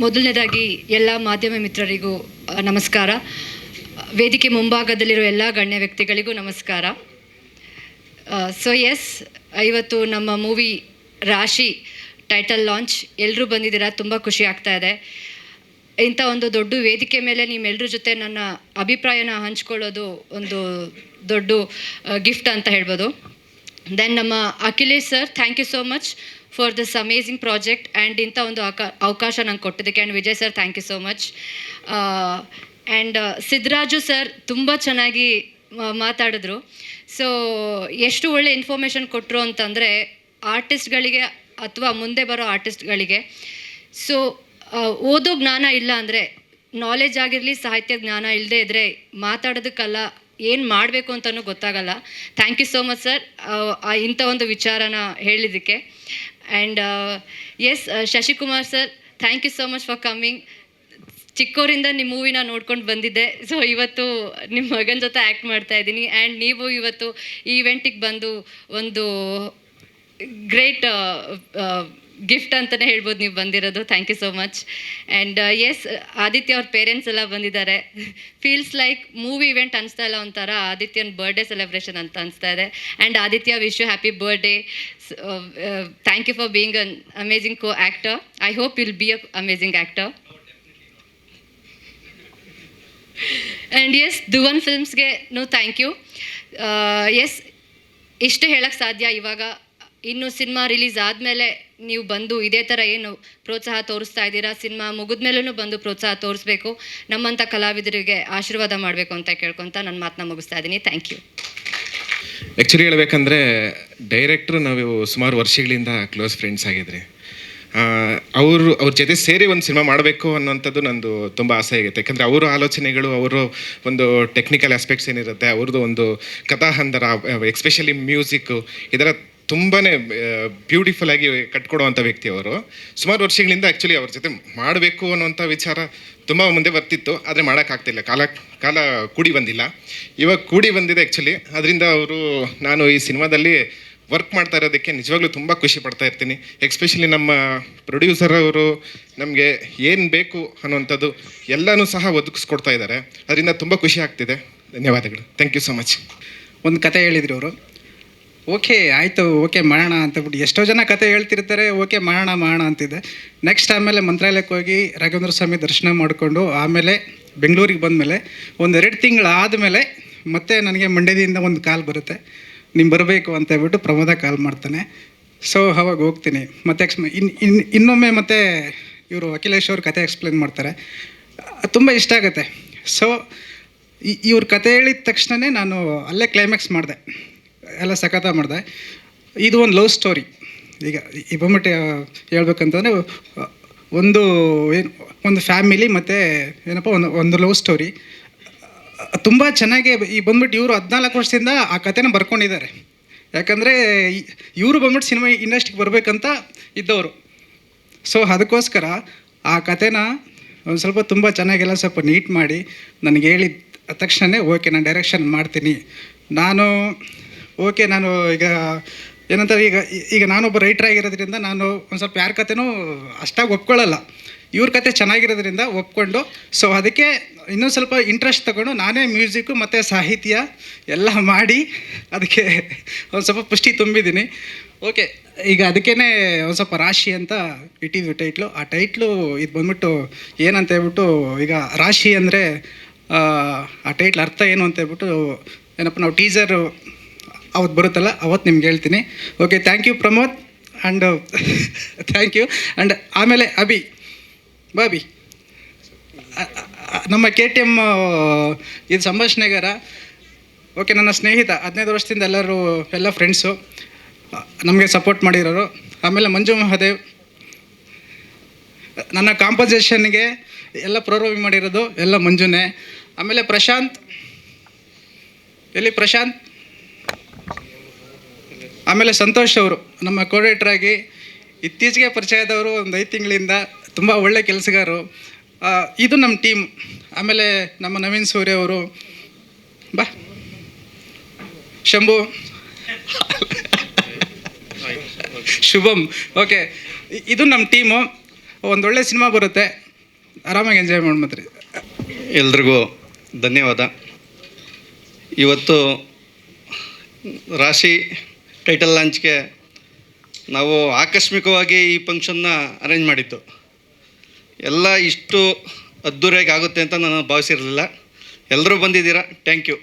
ಮೊದಲನೇದಾಗಿ ಎಲ್ಲ ಮಾಧ್ಯಮ ಮಿತ್ರರಿಗೂ ನಮಸ್ಕಾರ. ವೇದಿಕೆ ಮುಂಭಾಗದಲ್ಲಿರೋ ಎಲ್ಲ ಗಣ್ಯ ವ್ಯಕ್ತಿಗಳಿಗೂ ನಮಸ್ಕಾರ. ಸೊ ಎಸ್ ಇವತ್ತು ನಮ್ಮ ಮೂವಿ ರಾಶಿ ಟೈಟಲ್ ಲಾಂಚ್ ಎಲ್ಲರೂ ಬಂದಿದ್ದೀರಾ? ತುಂಬ ಖುಷಿ ಆಗ್ತಾ ಇದೆ. ಇಂಥ ಒಂದು ದೊಡ್ಡ ವೇದಿಕೆ ಮೇಲೆ ನಿಮ್ಮೆಲ್ಲರ ಜೊತೆ ನನ್ನ ಅಭಿಪ್ರಾಯನ ಹಂಚ್ಕೊಳ್ಳೋದು ಒಂದು ದೊಡ್ಡ ಗಿಫ್ಟ್ ಅಂತ ಹೇಳ್ಬೋದು. ದೆನ್ ನಮ್ಮ Akhilesh sir thank you so much for this amazing project and ಇಂಥ ಒಂದು ಅಕ ಅವಕಾಶ ನಂಗೆ ಕೊಟ್ಟಿದ್ದಕ್ಕೆ. And Vijay sir thank you so much and Siddaraju sir ತುಂಬ ಚೆನ್ನಾಗಿ ಮಾತಾಡಿದ್ರು. ಸೊ ಎಷ್ಟು ಒಳ್ಳೆ ಇನ್ಫಾರ್ಮೇಷನ್ ಕೊಟ್ಟರು ಅಂತಂದರೆ ಆರ್ಟಿಸ್ಟ್ಗಳಿಗೆ ಅಥವಾ ಮುಂದೆ ಬರೋ ಆರ್ಟಿಸ್ಟ್ಗಳಿಗೆ ಸೊ ಓದೋ ಜ್ಞಾನ ಇಲ್ಲ ಅಂದರೆ ನಾಲೆಜ್ ಆಗಿರಲಿ, ಸಾಹಿತ್ಯ ಜ್ಞಾನ ಇಲ್ಲದೆ ಇದ್ದರೆ ಮಾತಾಡೋದಕ್ಕಲ್ಲ, ಏನು ಮಾಡಬೇಕು ಅಂತಲೂ ಗೊತ್ತಾಗಲ್ಲ. Thank you so much sir ಇಂಥ ಒಂದು ವಿಚಾರನ ಹೇಳಿದ್ದಕ್ಕೆ. And S Shashikumar sir thank you so much for coming ಚಿಕ್ಕವರಿಂದ ನಿಮ್ಮ ಮೂವಿನ ನೋಡ್ಕೊಂಡು ಬಂದಿದ್ದೆ. ಸೊ ಇವತ್ತು ನಿಮ್ಮ ಮಗನ ಜೊತೆ ಆ್ಯಕ್ಟ್ ಮಾಡ್ತಾ ಇದ್ದೀನಿ. ಆ್ಯಂಡ್ ನೀವು ಇವತ್ತು ಈ ಇವೆಂಟಿಗೆ ಬಂದು ಒಂದು ಗ್ರೇಟ್ ಗಿಫ್ಟ್ ಅಂತಲೇ ಹೇಳ್ಬೋದು ನೀವು ಬಂದಿರೋದು. Thank you so much and S Aditya ಅವ್ರ ಪೇರೆಂಟ್ಸ್ ಎಲ್ಲ ಬಂದಿದ್ದಾರೆ. ಫೀಲ್ಸ್ ಲೈಕ್ ಮೂವಿ ಇವೆಂಟ್ ಅನಿಸ್ತಾ ಇಲ್ಲ ಒಂಥರ. ಆದಿತ್ಯನ ಬರ್ಡೇ ಸೆಲೆಬ್ರೇಷನ್ ಅಂತ ಅನಿಸ್ತಾ ಇದೆ. And Aditya wish you happy birthday thank you for being an amazing co actor I hope will be a amazing actor and S Dhruvan ಫಿಲ್ಮ್ಸ್ಗೆ no thank you ಎಸ್ ಇಷ್ಟು ಹೇಳಕ್ಕೆ ಸಾಧ್ಯ. ಇವಾಗ ಇನ್ನು ಸಿನಿಮಾ ರಿಲೀಸ್ ಆದಮೇಲೆ ನೀವು ಬಂದು ಇದೇ ಥರ ಏನು ಪ್ರೋತ್ಸಾಹ ತೋರಿಸ್ತಾ ಇದ್ದೀರಾ? ಸಿನಿಮಾ ಮುಗಿದ್ಮೇಲೂ ಬಂದು ಪ್ರೋತ್ಸಾಹ ತೋರಿಸ್ಬೇಕು. ನಮ್ಮಂಥ ಕಲಾವಿದರಿಗೆ ಆಶೀರ್ವಾದ ಮಾಡಬೇಕು ಅಂತ ಕೇಳ್ಕೊತ ನನ್ನ ಮಾತನ್ನ ಮುಗಿಸ್ತಾ ಇದ್ದೀನಿ. ಥ್ಯಾಂಕ್ ಯು ಆ್ಯಕ್ಚುಲಿ ಹೇಳ್ಬೇಕಂದ್ರೆ, ಡೈರೆಕ್ಟ್ರು ನಾವು ಸುಮಾರು ವರ್ಷಗಳಿಂದ ಕ್ಲೋಸ್ ಫ್ರೆಂಡ್ಸ್ ಆಗಿದ್ರಿ. ಅವರು, ಅವ್ರ ಜೊತೆ ಸೇರಿ ಒಂದು ಸಿನಿಮಾ ಮಾಡಬೇಕು ಅನ್ನೋಂಥದ್ದು ನಂದು ತುಂಬ ಆಸೆ ಆಗುತ್ತೆ. ಯಾಕಂದರೆ ಅವರ ಆಲೋಚನೆಗಳು, ಅವರು ಒಂದು ಟೆಕ್ನಿಕಲ್ ಆಸ್ಪೆಕ್ಟ್ಸ್ ಏನಿರುತ್ತೆ ಅವ್ರದ್ದು ಒಂದು ಕಥಾಹಂದರ ಎಕ್ಸ್ಪೆಷಲಿ ಮ್ಯೂಸಿಕ್ಕು ಇದರ ತುಂಬಾ ಬ್ಯೂಟಿಫುಲ್ ಆಗಿ ಕಟ್ಕೊಡುವಂಥ ವ್ಯಕ್ತಿ ಅವರು ಸುಮಾರು ವರ್ಷಗಳಿಂದ ಆ್ಯಕ್ಚುಲಿ ಅವ್ರ ಜೊತೆ ಮಾಡಬೇಕು ಅನ್ನೋಂಥ ವಿಚಾರ ತುಂಬ ಮುಂದೆ ಬರ್ತಿತ್ತು. ಆದರೆ ಮಾಡೋಕ್ಕಾಗ್ತಿಲ್ಲ. ಕಾಲ ಕಾಲ ಕೂಡಿ ಬಂದಿಲ್ಲ. ಇವಾಗ ಕೂಡಿ ಬಂದಿದೆ ಆ್ಯಕ್ಚುಲಿ ಅದರಿಂದ ಅವರು, ನಾನು ಈ ಸಿನಿಮಾದಲ್ಲಿ ವರ್ಕ್ ಮಾಡ್ತಾ ಇರೋದಕ್ಕೆ ನಿಜವಾಗ್ಲೂ ತುಂಬ ಖುಷಿ ಪಡ್ತಾ ಇರ್ತೀನಿ. ಎಕ್ಸ್ಪೆಷಲಿ ನಮ್ಮ ಪ್ರೊಡ್ಯೂಸರ್ ಅವರು ನಮಗೆ ಏನು ಬೇಕು ಅನ್ನುವಂಥದ್ದು ಎಲ್ಲನೂ ಸಹ ಒದಗಿಸ್ಕೊಡ್ತಾ ಇದ್ದಾರೆ. ಅದರಿಂದ ತುಂಬ ಖುಷಿ ಆಗ್ತಿದೆ. ಧನ್ಯವಾದಗಳು. ಥ್ಯಾಂಕ್ ಯು ಸೊ ಮಚ್ ಒಂದು ಕತೆ ಹೇಳಿದ್ರು ಅವರು. ಓಕೆ, ಆಯಿತು, ಓಕೆ, ಮಾಡೋಣ ಅಂತಬಿಟ್ಟು ಎಷ್ಟೋ ಜನ ಕತೆ ಹೇಳ್ತಿರ್ತಾರೆ, ಓಕೆ, ಮಾಡೋಣ ಮಾಡೋಣ ಅಂತಿದ್ದೆ ನೆಕ್ಸ್ಟ್ ಆಮೇಲೆ ಮಂತ್ರಾಲಯಕ್ಕೆ ಹೋಗಿ ರಾಘವೇಂದ್ರ ಸ್ವಾಮಿ ದರ್ಶನ ಮಾಡಿಕೊಂಡು ಆಮೇಲೆ ಬೆಂಗಳೂರಿಗೆ ಬಂದಮೇಲೆ ಒಂದು ಎರಡು ತಿಂಗಳು ಆದಮೇಲೆ ಮತ್ತೆ ನನಗೆ ಮಂಡ್ಯದಿಂದ ಒಂದು ಕಾಲ್ ಬರುತ್ತೆ. ನೀವು ಬರಬೇಕು ಅಂತ ಹೇಳ್ಬಿಟ್ಟು ಪ್ರಮೋದ ಕಾಲ್ ಮಾಡ್ತಾನೆ. ಸೊ ಅವಾಗ ಹೋಗ್ತೀನಿ. ಮತ್ತೆ ಎಕ್ಸ್ ಇನ್ ಇನ್ ಇನ್ನೊಮ್ಮೆ ಮತ್ತೆ ಇವರು ಅಖಿಲೇಶ್ ಅವ್ರ ಕತೆ ಎಕ್ಸ್ಪ್ಲೇನ್ ಮಾಡ್ತಾರೆ. ತುಂಬ ಇಷ್ಟ ಆಗುತ್ತೆ. ಸೊ ಇವ್ರ ಕತೆ ಹೇಳಿದ ತಕ್ಷಣವೇ ನಾನು ಅಲ್ಲೇ ಕ್ಲೈಮ್ಯಾಕ್ಸ್ ಮಾಡಿದೆ. ಎಲ್ಲ ಸಖತ ಮಾಡಿದೆ. ಇದು ಒಂದು ಲವ್ ಸ್ಟೋರಿ ಈಗ ಈ ಬೊಮ್ಮಟ್ಟೆ ಹೇಳ್ಬೇಕಂತಂದರೆ ಒಂದು ಏನು, ಒಂದು ಫ್ಯಾಮಿಲಿ ಮತ್ತು ಏನಪ್ಪ, ಒಂದು ಒಂದು ಲವ್ ಸ್ಟೋರಿ ತುಂಬ ಚೆನ್ನಾಗಿ ಈ ಬಂದ್ಬಿಟ್ಟು ಇವರು ಹದಿನಾಲ್ಕು ವರ್ಷದಿಂದ ಆ ಕಥೆನ ಬರ್ಕೊಂಡಿದ್ದಾರೆ. ಯಾಕಂದರೆ ಇವರು ಬಂದ್ಬಿಟ್ಟು ಸಿನಿಮಾ ಇಂಡಸ್ಟ್ರಿಗೆ ಬರಬೇಕಂತ ಇದ್ದವರು. ಸೊ ಅದಕ್ಕೋಸ್ಕರ ಆ ಕಥೆನ ಒಂದು ಸ್ವಲ್ಪ ತುಂಬ ಚೆನ್ನಾಗೆಲ್ಲ ಸ್ವಲ್ಪ ನೀಟ್ ಮಾಡಿ ನನಗೆ ಹೇಳಿದ ತಕ್ಷಣ ಓಕೆ ನಾನು ಡೈರೆಕ್ಷನ್ ಮಾಡ್ತೀನಿ. ನಾನು ಓಕೆ ನಾನು ಈಗ ಏನಂತಾರೆ, ಈಗ ಈಗ ನಾನೊಬ್ಬ ರೈಟರ್ ಆಗಿರೋದ್ರಿಂದ ನಾನು ಒಂದು ಸ್ವಲ್ಪ ಯಾರ ಕಥೆನೂ ಅಷ್ಟಾಗಿ ಒಪ್ಕೊಳ್ಳಲ್ಲ ಇವ್ರ ಕತೆ ಚೆನ್ನಾಗಿರೋದ್ರಿಂದ ಒಪ್ಕೊಂಡು ಸೊ ಅದಕ್ಕೆ ಇನ್ನೊಂದು ಸ್ವಲ್ಪ ಇಂಟ್ರೆಸ್ಟ್ ತಗೊಂಡು ನಾನೇ ಮ್ಯೂಸಿಕ್ಕು ಮತ್ತು ಸಾಹಿತ್ಯ ಎಲ್ಲ ಮಾಡಿ ಅದಕ್ಕೆ ಒಂದು ಸ್ವಲ್ಪ ಪುಷ್ಟಿ ತುಂಬಿದ್ದೀನಿ. ಓಕೆ ಈಗ ಅದಕ್ಕೇ ಒಂದು ಸ್ವಲ್ಪ ರಾಶಿ ಅಂತ ಇಟ್ಟಿದ್ವಿ ಟೈಟ್ಲು ಆ ಟೈಟ್ಲು ಇದು ಬಂದ್ಬಿಟ್ಟು ಏನಂತ ಹೇಳ್ಬಿಟ್ಟು, ಈಗ ರಾಶಿ ಅಂದರೆ, ಆ ಟೈಟ್ಲ್ ಅರ್ಥ ಏನು ಅಂತ ಹೇಳ್ಬಿಟ್ಟು, ಏನಪ್ಪ, ನಾವು ಟೀಸರ್ ಅವತ್ತು ಬರುತ್ತಲ್ಲ, ಅವತ್ತು ನಿಮ್ಗೆ ಹೇಳ್ತೀನಿ. Okay thank you Pramod and thank you and ಆಮೇಲೆ ಅಭಿ ಬಾಬಿ ನಮ್ಮ ಕೆ ಟಿ ಎಂ ಇದು ಸಂಭಾಷಣೆಗಾರ ಓಕೆ ನನ್ನ ಸ್ನೇಹಿತ, ಹದಿನೈದು ವರ್ಷದಿಂದ ಎಲ್ಲರೂ ಎಲ್ಲ ಫ್ರೆಂಡ್ಸು ನಮಗೆ ಸಪೋರ್ಟ್ ಮಾಡಿರೋರು. ಆಮೇಲೆ ಮಂಜು ಮಹಾದೇವ್, ನನ್ನ ಕಾಂಪೋಸಿಷನ್ಗೆ ಎಲ್ಲ ಪ್ರೋರೋವಿ ಮಾಡಿರೋದು ಎಲ್ಲ ಮಂಜುನೇ. ಆಮೇಲೆ ಪ್ರಶಾಂತ್, ಎಲ್ಲಿ ಪ್ರಶಾಂತ್? ಆಮೇಲೆ ಸಂತೋಷ್ ಅವರು, ನಮ್ಮ ಆಗಿ ಇತ್ತೀಚೆಗೆ ಪರಿಚಯದವರು ಒಂದು ಐದು ತಿಂಗಳಿಂದ ತುಂಬ ಒಳ್ಳೆ ಕೆಲಸಗಾರರು. ಇದು ನಮ್ಮ ಟೀಮ್ ಆಮೇಲೆ ನಮ್ಮ ನವೀನ್ ಸೂರ್ಯ ಅವರು, ಬಾ. ಶಂಭು. ಶುಭಂ. ಓಕೆ ಇದು ನಮ್ಮ ಟೀಮು ಒಂದೊಳ್ಳೆ ಸಿನಿಮಾ ಬರುತ್ತೆ. ಆರಾಮಾಗಿ ಎಂಜಾಯ್ ಮಾಡ್ಮತ್ರಿ ಎಲ್ರಿಗೂ ಧನ್ಯವಾದ. ಇವತ್ತು ರಾಶಿ ಟೈಟಲ್ ಲಾಂಚ್ಗೆ ನಾವು ಆಕಸ್ಮಿಕವಾಗಿ ಈ ಫಂಕ್ಷನ್ನ ಅರೇಂಜ್ ಮಾಡಿತ್ತು ಎಲ್ಲ ಇಷ್ಟು ಅದ್ದೂರಿಯಾಗಿ ಆಗುತ್ತೆ ಅಂತ ನಾನು ಭಾವಿಸಿರಲಿಲ್ಲ. ಎಲ್ಲರೂ ಬಂದಿದ್ದೀರಾ? Thank you.